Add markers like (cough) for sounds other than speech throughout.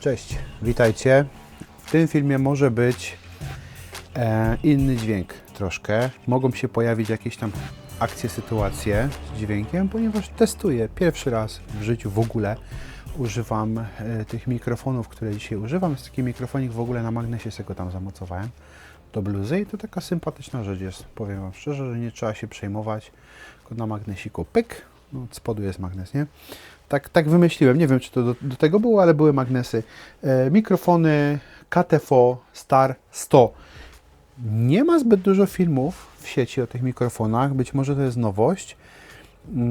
Cześć, witajcie. W tym filmie może być e, inny dźwięk troszkę. Mogą się pojawić jakieś tam akcje, sytuacje z dźwiękiem, ponieważ testuję pierwszy raz w życiu w ogóle. Używam e, tych mikrofonów, które dzisiaj używam. Jest taki mikrofonik w ogóle na magnesie, sobie go tam zamocowałem do bluzy i to taka sympatyczna rzecz jest. Powiem Wam szczerze, że nie trzeba się przejmować. Tylko na magnesiku pyk, no, od spodu jest magnes, nie? Tak, tak wymyśliłem. Nie wiem, czy to do, do tego było, ale były magnesy. E, mikrofony KTFO Star 100. Nie ma zbyt dużo filmów w sieci o tych mikrofonach. Być może to jest nowość.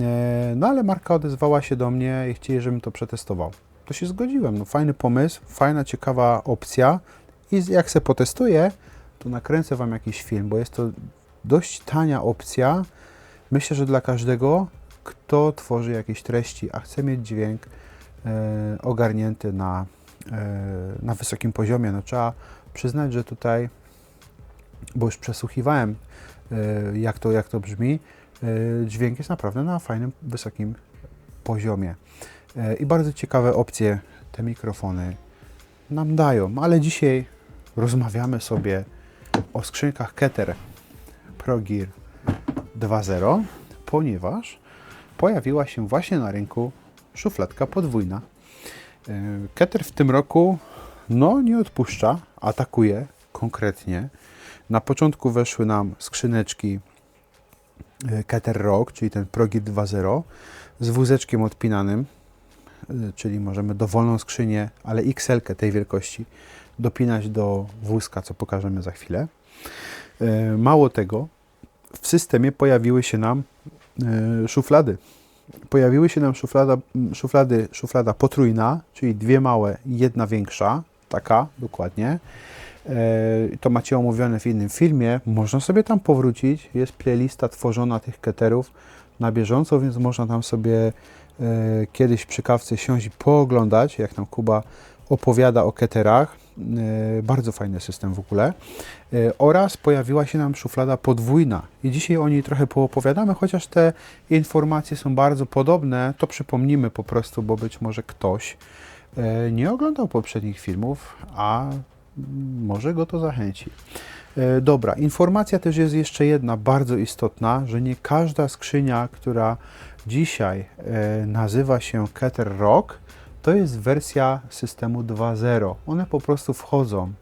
E, no ale marka odezwała się do mnie i chcieli, żebym to przetestował. To się zgodziłem. No, fajny pomysł, fajna, ciekawa opcja. I jak se potestuję, to nakręcę Wam jakiś film, bo jest to dość tania opcja. Myślę, że dla każdego, kto tworzy jakieś treści, a chce mieć dźwięk e, ogarnięty na, e, na wysokim poziomie, no trzeba przyznać, że tutaj, bo już przesłuchiwałem, e, jak, to, jak to brzmi, dźwięk jest naprawdę na fajnym, wysokim poziomie. I bardzo ciekawe opcje te mikrofony nam dają, ale dzisiaj rozmawiamy sobie o skrzynkach Keter Pro Gear 2.0, ponieważ pojawiła się właśnie na rynku szufladka podwójna. E, Keter w tym roku no nie odpuszcza, atakuje konkretnie. Na początku weszły nam skrzyneczki e, Keter Rock, czyli ten Pro Gear 2.0 z wózeczkiem odpinanym, e, czyli możemy dowolną skrzynię, ale XL tej wielkości dopinać do wózka, co pokażemy za chwilę. Mało tego, w systemie pojawiły się nam szuflady. Pojawiły się nam szuflada, szuflady, szuflada potrójna, czyli dwie małe jedna większa, taka dokładnie. E, To macie omówione w innym filmie. Można sobie tam powrócić. Jest playlista tworzona tych keterów na bieżąco, więc można tam sobie e, kiedyś przy kawce siąść i pooglądać, jak tam Kuba opowiada o keterach. E, Bardzo fajny system w ogóle. E, Oraz pojawiła się nam szuflada podwójna. I dzisiaj o niej trochę poopowiadamy, chociaż te informacje są bardzo podobne, to przypomnimy po prostu, bo być może ktoś e, nie oglądał poprzednich filmów, a może go to zachęci. Dobra, informacja też jest jeszcze jedna bardzo istotna, że nie każda skrzynia, która dzisiaj nazywa się Keter Rock, to jest wersja systemu 2.0. One po prostu wchodzą.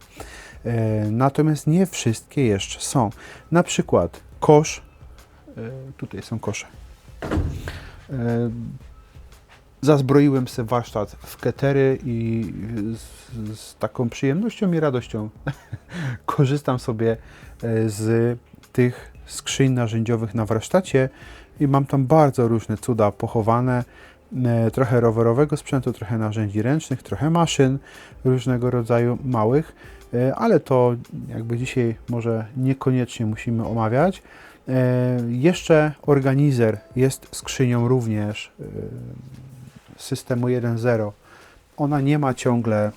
E, Natomiast nie wszystkie jeszcze są. Na przykład kosz, e, tutaj są kosze. E, Zazbroiłem sobie warsztat w ketery i z, z taką przyjemnością i radością (laughs) korzystam sobie z tych skrzyń narzędziowych na warsztacie i mam tam bardzo różne cuda pochowane. E, Trochę rowerowego sprzętu, trochę narzędzi ręcznych, trochę maszyn różnego rodzaju małych, e, ale to jakby dzisiaj może niekoniecznie musimy omawiać. E, Jeszcze organizer jest skrzynią również systemu 1.0. Ona nie ma ciągle,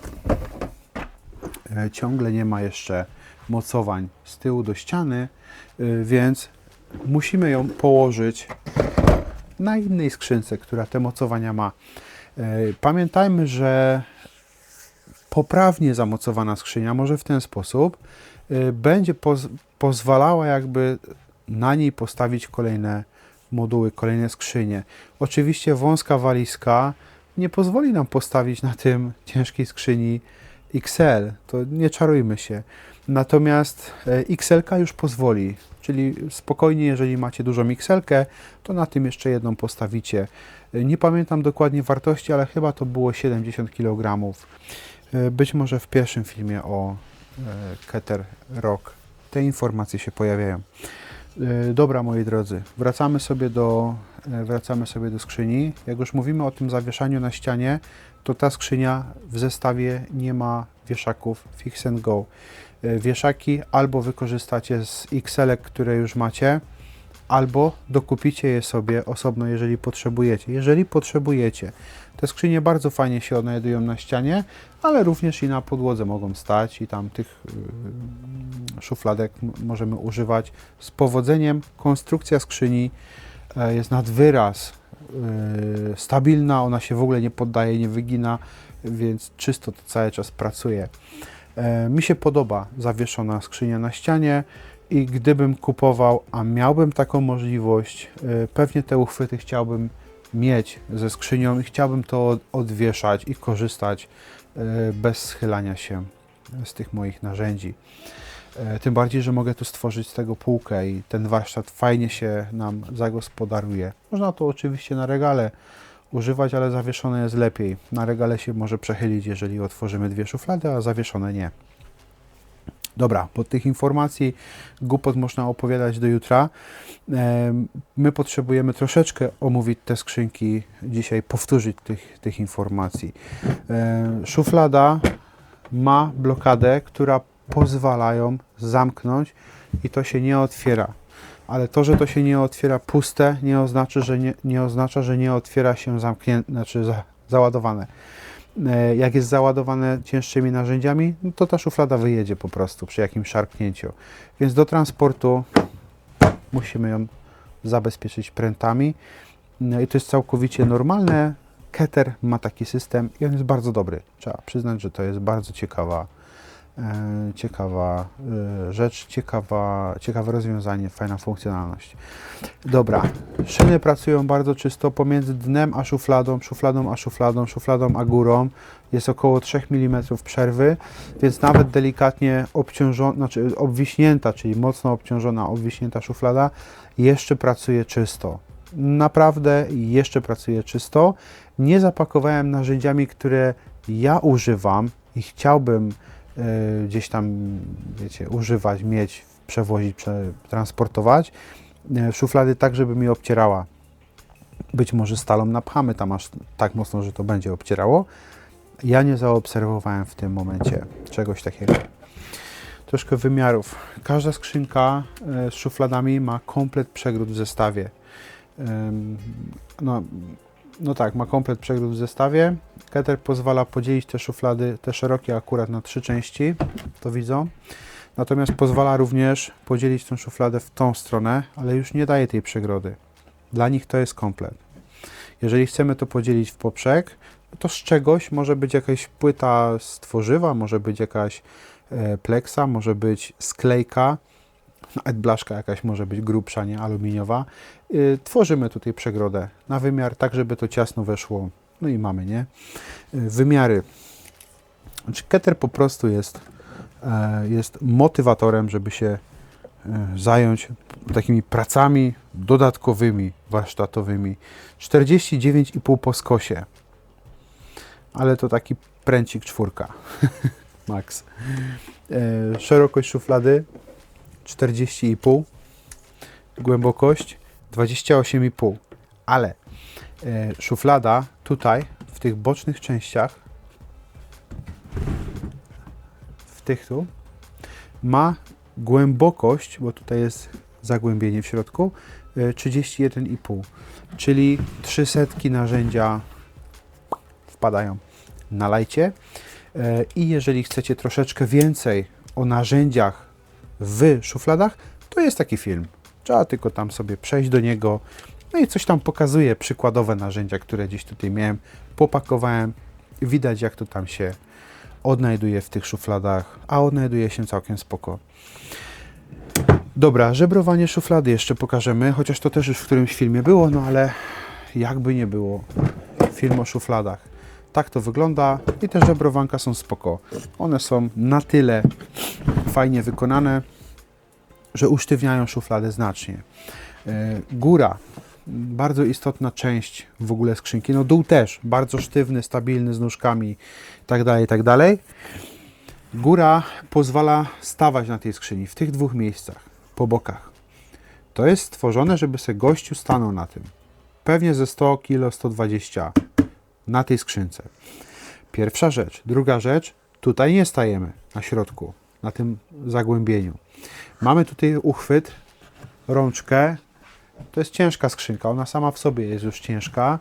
ciągle nie ma jeszcze mocowań z tyłu do ściany, więc musimy ją położyć na innej skrzynce, która te mocowania ma. E, Pamiętajmy, że poprawnie zamocowana skrzynia może w ten sposób y, będzie poz pozwalała jakby na niej postawić kolejne moduły, kolejne skrzynie. Oczywiście wąska walizka nie pozwoli nam postawić na tym ciężkiej skrzyni XL, to nie czarujmy się. Natomiast e, XL już pozwoli, czyli spokojnie, jeżeli macie dużą XL, to na tym jeszcze jedną postawicie. Nie pamiętam dokładnie wartości, ale chyba to było 70 kg. E, Być może w pierwszym filmie o e, Keter Rock te informacje się pojawiają. E, Dobra, moi drodzy, wracamy sobie do, wracamy sobie do skrzyni. Jak już mówimy o tym zawieszaniu na ścianie, to ta skrzynia w zestawie nie ma wieszaków Fix and Go. E, Wieszaki albo wykorzystacie z XL, które już macie, albo dokupicie je sobie osobno, jeżeli potrzebujecie. Jeżeli potrzebujecie, te skrzynie bardzo fajnie się odnajdują na ścianie, ale również i na podłodze mogą stać i tam tych yy, szufladek możemy używać z powodzeniem. Konstrukcja skrzyni e, jest nad wyraz yy, stabilna, ona się w ogóle nie poddaje, nie wygina. więc czysto to cały czas pracuje. E, mi się podoba zawieszona skrzynia na ścianie i gdybym kupował, a miałbym taką możliwość, e, pewnie te uchwyty chciałbym mieć ze skrzynią i chciałbym to od- odwieszać i korzystać e, bez schylania się z tych moich narzędzi. E, Tym bardziej, że mogę tu stworzyć z tego półkę i ten warsztat fajnie się nam zagospodaruje. Można to oczywiście na regale używać, ale zawieszone jest lepiej. Na regale się może przechylić, jeżeli otworzymy dwie szuflady, a zawieszone nie. Dobra, pod tych informacji głupot można opowiadać do jutra. Em, My potrzebujemy troszeczkę omówić te skrzynki dzisiaj, powtórzyć tych, tych informacji. E, Szuflada ma blokadę, która pozwala ją zamknąć i to się nie otwiera. Ale to, że to się nie otwiera puste, nie oznacza, że nie, nie, oznacza, że nie otwiera się zamknięte, znaczy za, załadowane. E, Jak jest załadowane cięższymi narzędziami, no to ta szuflada wyjedzie po prostu przy jakimś szarpnięciu. Więc do transportu musimy ją zabezpieczyć prętami. No i to jest całkowicie normalne. Keter ma taki system i on jest bardzo dobry. Trzeba przyznać, że to jest bardzo ciekawa, ciekawa e, rzecz, ciekawa, ciekawe rozwiązanie, fajna funkcjonalność. Dobra, szyny pracują bardzo czysto pomiędzy dnem a szufladą, szufladą a szufladą, szufladą a górą. Jest około 3 mm przerwy, więc nawet delikatnie obciążona, znaczy obwiśnięta, czyli mocno obciążona, obwiśnięta szuflada jeszcze pracuje czysto. Naprawdę jeszcze pracuje czysto. Nie zapakowałem narzędziami, które ja używam i chciałbym e, gdzieś tam, wiecie, używać, mieć, przewozić, prze, transportować. E, szuflady tak, żeby mi obcierała. Być może stalą napchamy tam aż tak mocno, że to będzie obcierało. Ja nie zaobserwowałem w tym momencie czegoś takiego. Troszkę wymiarów. Każda skrzynka e, z szufladami ma komplet przegród w zestawie. No, no tak, ma komplet przegród w zestawie. Keter pozwala podzielić te szuflady, te szerokie akurat na trzy części, to widzą. Natomiast pozwala również podzielić tę szufladę w tą stronę, ale już nie daje tej przegrody. Dla nich to jest komplet. Jeżeli chcemy to podzielić w poprzek, no to z czegoś może być jakaś płyta z tworzywa, może być jakaś e, pleksa, może być sklejka, nawet blaszka jakaś może być grubsza, nie aluminiowa. Y, Tworzymy tutaj przegrodę na wymiar, tak żeby to ciasno weszło. No i mamy, nie? Y, Wymiary. Znaczy, Keter po prostu jest, e, jest motywatorem, żeby się e, zająć takimi pracami dodatkowymi, warsztatowymi. 49,5 po skosie. Ale to taki pręcik czwórka. (laughs) Max. E, szerokość szuflady 40,5. Głębokość 28,5. Ale e, szuflada tutaj, w tych bocznych częściach, w tych tu, ma głębokość, bo tutaj jest zagłębienie w środku, e, 31,5. Czyli 300 narzędzia wpadają na lajcie. E, I jeżeli chcecie troszeczkę więcej o narzędziach w szufladach, to jest taki film. Trzeba tylko tam sobie przejść do niego. No i coś tam pokazuje, przykładowe narzędzia, które gdzieś tutaj miałem, popakowałem. Widać, jak to tam się odnajduje w tych szufladach, a odnajduje się całkiem spoko. Dobra, żebrowanie szuflady jeszcze pokażemy, chociaż to też już w którymś filmie było, no ale jakby nie było, film o szufladach. Tak to wygląda i te żebrowanka są spoko. One są na tyle fajnie wykonane, że usztywniają szufladę znacznie. E, Góra, bardzo istotna część w ogóle skrzynki. No dół też, bardzo sztywny, stabilny, z nóżkami tak dalej, tak. Góra pozwala stawać na tej skrzyni w tych dwóch miejscach, po bokach. To jest stworzone, żeby sobie gościu stanął na tym. Pewnie ze 100 kg, 120 na tej skrzynce. Pierwsza rzecz. Druga rzecz, tutaj nie stajemy na środku, na tym zagłębieniu. Mamy tutaj uchwyt, rączkę. To jest ciężka skrzynka, ona sama w sobie jest już ciężka.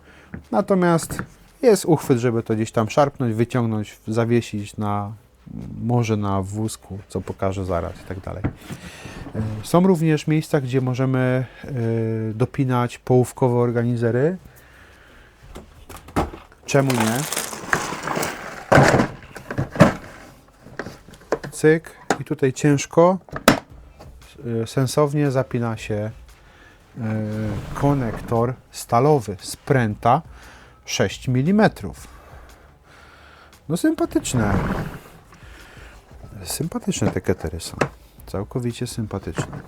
Natomiast jest uchwyt, żeby to gdzieś tam szarpnąć, wyciągnąć, zawiesić na może na wózku, co pokażę zaraz i tak dalej. E, Są również miejsca, gdzie możemy e, dopinać połówkowe organizery. Czemu nie? Cyk. I tutaj ciężko, y, sensownie zapina się y, konektor stalowy z pręta 6 mm. No sympatyczne. Sympatyczne te ketery są. Całkowicie sympatyczne.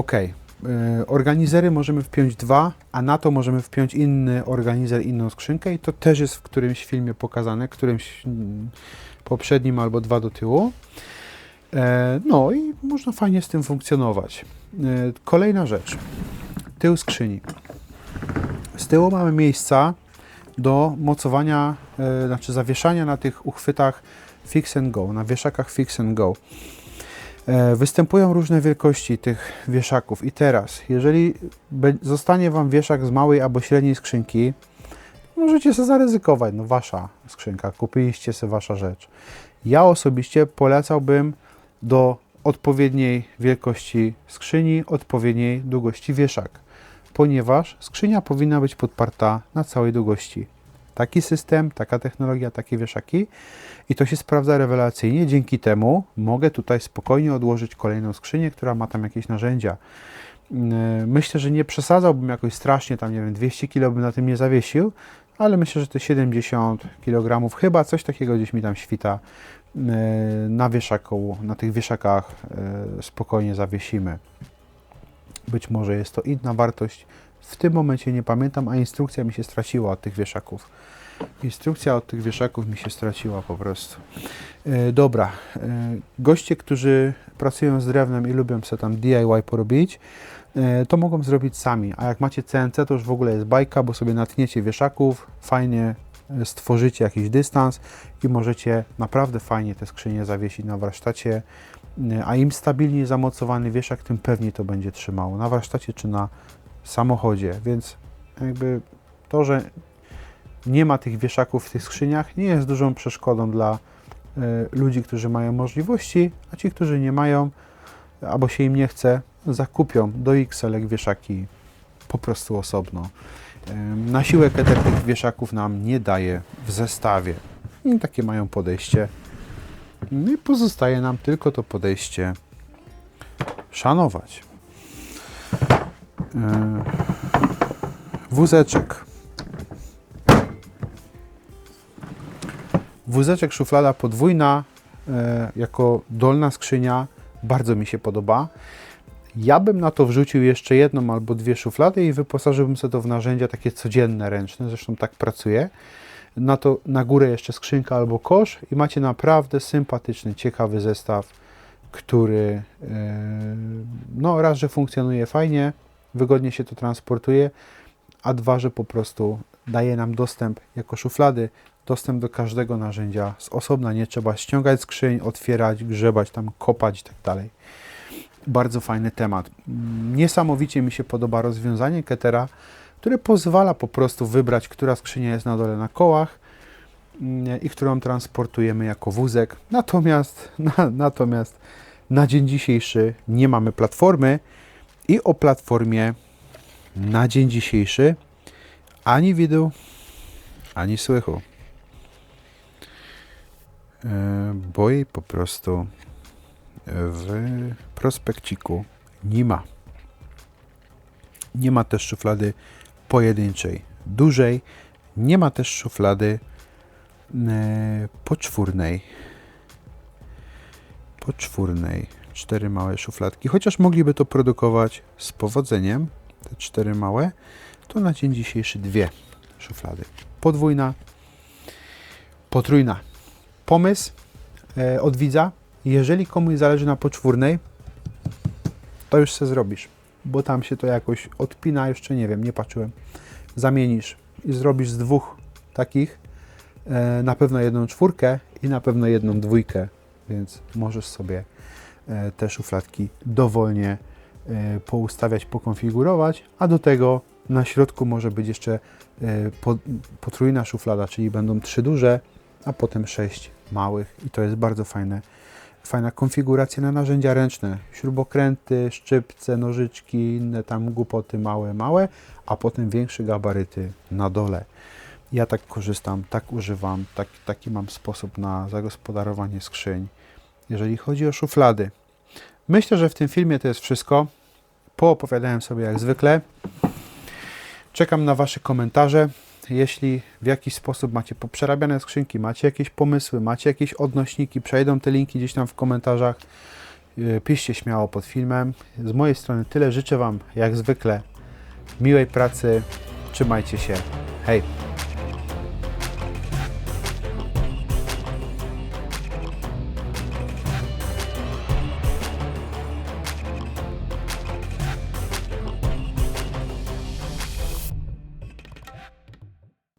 Ok. Organizery możemy wpiąć dwa, a na to możemy wpiąć inny organizer, inną skrzynkę i to też jest w którymś filmie pokazane, którymś mm, poprzednim albo dwa do tyłu. E, No i można fajnie z tym funkcjonować. E, Kolejna rzecz. Tył skrzyni. Z tyłu mamy miejsca do mocowania, e, znaczy zawieszania na tych uchwytach fix and go, na wieszakach fix and go. E, Występują różne wielkości tych wieszaków i teraz, jeżeli zostanie Wam wieszak z małej albo średniej skrzynki, możecie sobie zaryzykować, no Wasza skrzynka, kupiliście sobie Wasza rzecz. Ja osobiście polecałbym do odpowiedniej wielkości skrzyni, odpowiedniej długości wieszak, ponieważ skrzynia powinna być podparta na całej długości. Taki system, taka technologia, takie wieszaki i to się sprawdza rewelacyjnie. Dzięki temu mogę tutaj spokojnie odłożyć kolejną skrzynię, która ma tam jakieś narzędzia. Yy, Myślę, że nie przesadzałbym jakoś strasznie, tam nie wiem, 200 kg bym na tym nie zawiesił, ale myślę, że te 70 kg, chyba coś takiego gdzieś mi tam świta, yy, na wieszaku, na tych wieszakach yy, spokojnie zawiesimy. Być może jest to inna wartość. W tym momencie nie pamiętam, a instrukcja mi się straciła od tych wieszaków. Instrukcja od tych wieszaków mi się straciła po prostu. E, dobra, e, goście, którzy pracują z drewnem i lubią sobie tam DIY porobić, e, to mogą zrobić sami. A jak macie CNC, to już w ogóle jest bajka, bo sobie natniecie wieszaków, fajnie e, stworzycie jakiś dystans i możecie naprawdę fajnie te skrzynie zawiesić na warsztacie. E, A im stabilniej zamocowany wieszak, tym pewniej to będzie trzymało na warsztacie czy na samochodzie. Więc jakby to, że nie ma tych wieszaków w tych skrzyniach, nie jest dużą przeszkodą dla e, ludzi, którzy mają możliwości, a ci, którzy nie mają, albo się im nie chce, zakupią do XL wieszaki po prostu osobno. E, Na siłę keter tych wieszaków nam nie daje w zestawie. I takie mają podejście. No i pozostaje nam tylko to podejście szanować. E, Wózeczek. Wózeczek szuflada podwójna e, jako dolna skrzynia bardzo mi się podoba. Ja bym na to wrzucił jeszcze jedną albo dwie szuflady i wyposażyłbym sobie to w narzędzia takie codzienne, ręczne, zresztą tak pracuję. Na to na górę jeszcze skrzynka albo kosz i macie naprawdę sympatyczny, ciekawy zestaw, który e, no raz, że funkcjonuje fajnie, wygodnie się to transportuje, a dwa, że po prostu daje nam dostęp jako szuflady, dostęp do każdego narzędzia z osobna, nie trzeba ściągać skrzyń, otwierać, grzebać tam, kopać i tak dalej. Bardzo fajny temat. Niesamowicie mi się podoba rozwiązanie Ketera, które pozwala po prostu wybrać, która skrzynia jest na dole na kołach mm, i którą transportujemy jako wózek. Natomiast, (laughs) na, natomiast na dzień dzisiejszy nie mamy platformy i o platformie na dzień dzisiejszy ani widu, ani słychu. E, Bo jej po prostu w prospekciku nie ma. Nie ma też szuflady pojedynczej, dużej. Nie ma też szuflady e, poczwórnej. Poczwórnej. Cztery małe szufladki. Chociaż mogliby to produkować z powodzeniem, te cztery małe, to na dzień dzisiejszy dwie szuflady. Podwójna, potrójna. Pomysł e, od widza. Jeżeli komuś zależy na poczwórnej, to już se zrobisz, bo tam się to jakoś odpina, jeszcze nie wiem, nie patrzyłem. Zamienisz i zrobisz z dwóch takich e, na pewno jedną czwórkę i na pewno jedną dwójkę, więc możesz sobie te szufladki dowolnie e, poustawiać, pokonfigurować, a do tego na środku może być jeszcze e, po- potrójna szuflada, czyli będą trzy duże, a potem sześć małych i to jest bardzo fajne fajna konfiguracja na narzędzia ręczne. Śrubokręty, szczypce, nożyczki, inne tam głupoty małe, małe, a potem większe gabaryty na dole. Ja tak korzystam, tak używam, tak, taki mam sposób na zagospodarowanie skrzyń. Jeżeli chodzi o szuflady, myślę, że w tym filmie to jest wszystko. Poopowiadałem sobie jak zwykle. Czekam na Wasze komentarze. Jeśli w jakiś sposób macie poprzerabiane skrzynki, macie jakieś pomysły, macie jakieś odnośniki, przejdą te linki gdzieś tam w komentarzach. Yy, Piszcie śmiało pod filmem. Z mojej strony tyle. Życzę Wam jak zwykle miłej pracy. Trzymajcie się. Hej!